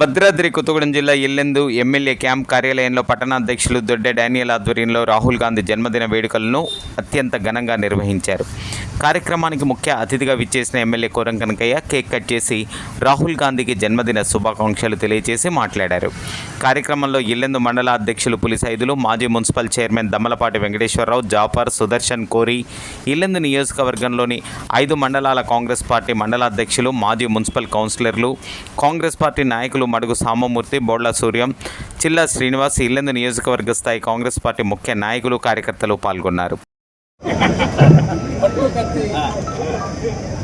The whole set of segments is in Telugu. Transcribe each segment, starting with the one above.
భద్రాద్రి కొత్తగూడెం జిల్లా ఇల్లెందు ఎమ్మెల్యే క్యాంప్ కార్యాలయంలో పట్టణాధ్యక్షులు దొడ్డె డానియల్ ఆధ్వర్యంలో రాహుల్ గాంధీ జన్మదిన వేడుకలను అత్యంత ఘనంగా నిర్వహించారు. కార్యక్రమానికి ముఖ్య అతిథిగా విచ్చేసిన MLA Koram Kanakayya cake cut చేసి రాహుల్ గాంధీకి జన్మదిన శుభాకాంక్షలు తెలియజేసి మాట్లాడారు. కార్యక్రమంలో ఇల్లెందు మండల అధ్యక్షులు పులిసైదులు మాజీ మున్సిపల్ చైర్మన్ దమ్మలపాటి వెంకటేశ్వరరావు జాఫర్ సుదర్శన్ కోరి ఇల్లెందు నియోజకవర్గంలోని ఐదు మండలాల కాంగ్రెస్ పార్టీ మండలాధ్యక్షులు మాజీ మున్సిపల్ కౌన్సిలర్లు కాంగ్రెస్ పార్టీ నాయకులు మడుగు సామమూర్తి బోడ్ల సూర్యం చిల్లా శ్రీనివాస్ ఇల్లెందు నియోజకవర్గ స్థాయి కాంగ్రెస్ పార్టీ ముఖ్య నాయకులు కార్యకర్తలు పాల్గొన్నారు.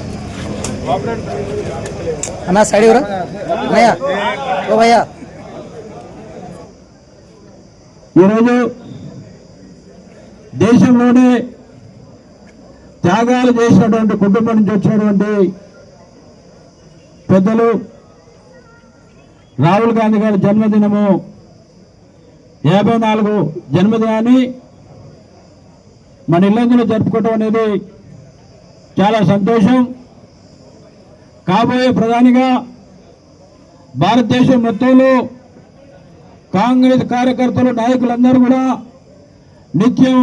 అన్నా సైడ్ ఇవ్వరా ఓ భయ్యా. ఈరోజు దేశంలోనే త్యాగాలు చేసినటువంటి కుటుంబం నుంచి వచ్చినటువంటి పెద్దలు రాహుల్ గాంధీ గారి జన్మదినము యాభై నాలుగు జన్మదినాన్ని మన ఇల్లందులో జరుపుకోవటం అనేది చాలా సంతోషం. కాబోయే ప్రధానిగా భారతదేశం మొత్తంలో కాంగ్రెస్ కార్యకర్తలు నాయకులందరూ కూడా నిత్యం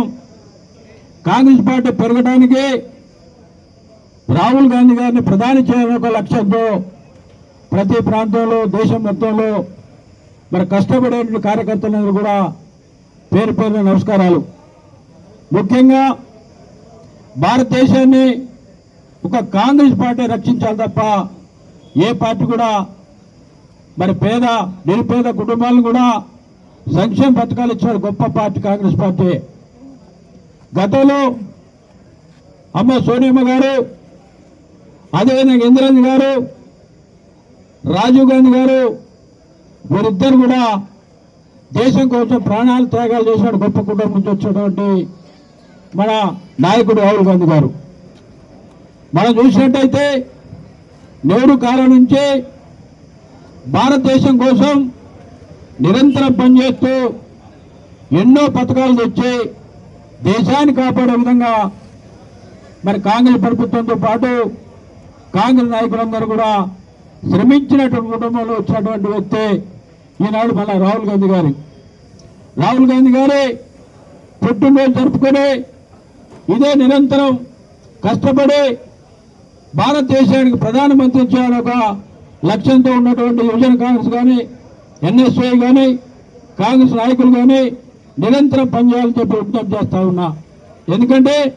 కాంగ్రెస్ పార్టీ పెరగడానికి రాహుల్ గాంధీ గారిని ప్రధాని చేయడం ఒక లక్ష్యంతో ప్రతి ప్రాంతంలో దేశం మొత్తంలో మరి కష్టపడే కార్యకర్తలందరూ కూడా పేరు పేరున నమస్కారాలు. ముఖ్యంగా భారతదేశాన్ని ఒక కాంగ్రెస్ పార్టీ రక్షించాలి తప్ప ఏ పార్టీ కూడా మరి పేద నిరుపేద కుటుంబాలను కూడా సంక్షేమ పథకాలు ఇచ్చాడు గొప్ప పార్టీ కాంగ్రెస్ పార్టీ. గతంలో అమ్మ సోనియమ్మ గారు అదేవిధంగా ఇందిరాజీ గారు రాజీవ్ గాంధీ గారు వీరిద్దరు కూడా దేశం కోసం ప్రాణాలు త్యాగాలు చేశాడు గొప్ప కుటుంబం నుంచి వచ్చినటువంటి మన నాయకుడు రాహుల్ గాంధీ గారు. మనం చూసినట్టయితే నెహ్రూ కాలం నుంచే భారతదేశం కోసం నిరంతరం పనిచేస్తూ ఎన్నో పథకాలు తెచ్చి దేశాన్ని కాపాడే విధంగా మరి కాంగ్రెస్ ప్రభుత్వంతో పాటు కాంగ్రెస్ నాయకులందరూ కూడా శ్రమించినటువంటి కుటుంబంలో వచ్చినటువంటి వ్యక్తి ఈనాడు మన రాహుల్ గాంధీ గారు. రాహుల్ గాంధీ గారి పుట్టినరోజు జరుపుకొని ఇదే నిరంతరం కష్టపడి భారతదేశానికి ప్రధానమంత్రి చేయాలని ఒక లక్ష్యంతో ఉన్నటువంటి యువజన కాంగ్రెస్ కానీ ఎన్ఎస్ఐ కానీ కాంగ్రెస్ నాయకులు కానీ నిరంతరం పనిచేయాలని చెప్పి విజ్ఞప్తి చేస్తా ఉన్నా. ఎందుకంటే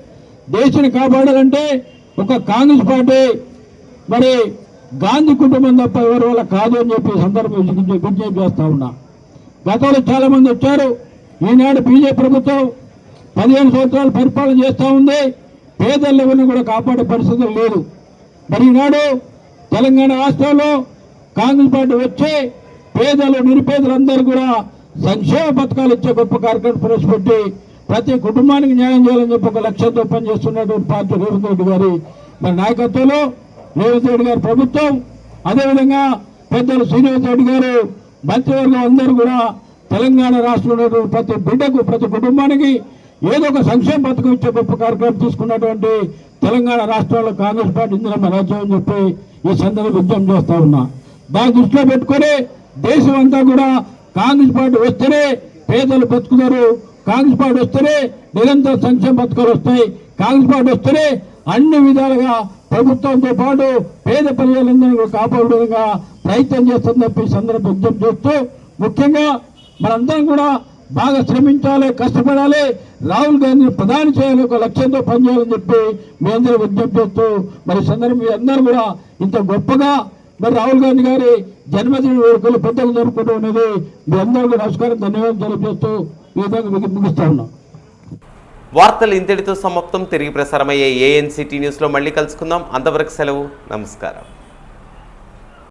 దేశాన్ని కాపాడాలంటే ఒక కాంగ్రెస్ పార్టీ మరి గాంధీ కుటుంబం తప్ప ఎవరి వల్ల కాదు అని చెప్పి సందర్భం విజ్ఞప్తి విజ్ఞప్తి చేస్తా ఉన్నా. గతంలో చాలామంది వచ్చారు. ఈనాడు బీజేపీ ప్రభుత్వం పదిహేను సంవత్సరాలు పరిపాలన చేస్తూ ఉంది. పేదలు ఎవరిని కూడా కాపాడే పరిస్థితులు లేదు. మరి ఈనాడు తెలంగాణ రాష్ట్రంలో కాంగ్రెస్ పార్టీ వచ్చి పేదలు నిరుపేదలందరూ కూడా సంక్షేమ పథకాలు ఇచ్చే గొప్ప కార్యక్రమం ప్రవేశపెట్టి ప్రతి కుటుంబానికి న్యాయం చేయాలని చెప్పి ఒక లక్ష్యంతో పనిచేస్తున్నటువంటి పార్టీ రేవంత్ రెడ్డి గారి మరి నాయకత్వంలో రేవంత్ రెడ్డి గారి ప్రభుత్వం. అదేవిధంగా పెద్దలు శ్రీనివాస్ రెడ్డి గారు మంత్రివర్గం అందరూ కూడా తెలంగాణ రాష్ట్రంలో ప్రతి బిడ్డకు ప్రతి కుటుంబానికి ఏదో ఒక సంక్షేమ పథకం ఇచ్చే గొప్ప కార్యక్రమం తీసుకున్నటువంటి తెలంగాణ రాష్ట్రాల్లో కాంగ్రెస్ పార్టీ ఇందిరమ్మ రాజ్యం అని చెప్పి ఈ సందర్భ ఉద్యమం చేస్తా ఉన్నా. దాన్ని దృష్టిలో పెట్టుకొని దేశం అంతా కూడా కాంగ్రెస్ పార్టీ వస్తేనే పేదలు బతుకుతారు. కాంగ్రెస్ పార్టీ వస్తేనే నిరంతర సంక్షేమ పథకాలు వస్తాయి. కాంగ్రెస్ పార్టీ వస్తేనే అన్ని విధాలుగా ప్రభుత్వంతో పాటు పేద ప్రజలందరినీ కూడా కాపాడే విధంగా ప్రయత్నం చేస్తుందని చెప్పి ఈ సందర్భం చేస్తూ ముఖ్యంగా మనందరం కూడా బాగా శ్రమించాలి కష్టపడాలి. రాహుల్ గాంధీని ప్రధాని చేయాలి ఒక లక్ష్యంతో పనిచేయాలని చెప్పి మీ అందరూ విజ్ఞప్తి చేస్తూ మరి సందర్భం మీ అందరూ కూడా ఇంత గొప్పగా మరి రాహుల్ గాంధీ గారి జన్మదిన వేడుకలు పెద్దలు జరుపుకోవడం అనేది మీ అందరికీ నమస్కారం ధన్యవాదాలు తెలియజేస్తూ ఈ విధంగా ముగిస్తా ఉన్నాం. వార్తలు ఇంతటితో సమాప్తం. తిరిగి ప్రసారమయ్యే ఏఎన్సిటీ న్యూస్లో మళ్ళీ కలుసుకుందాం. అంతవరకు సెలవు. నమస్కారం.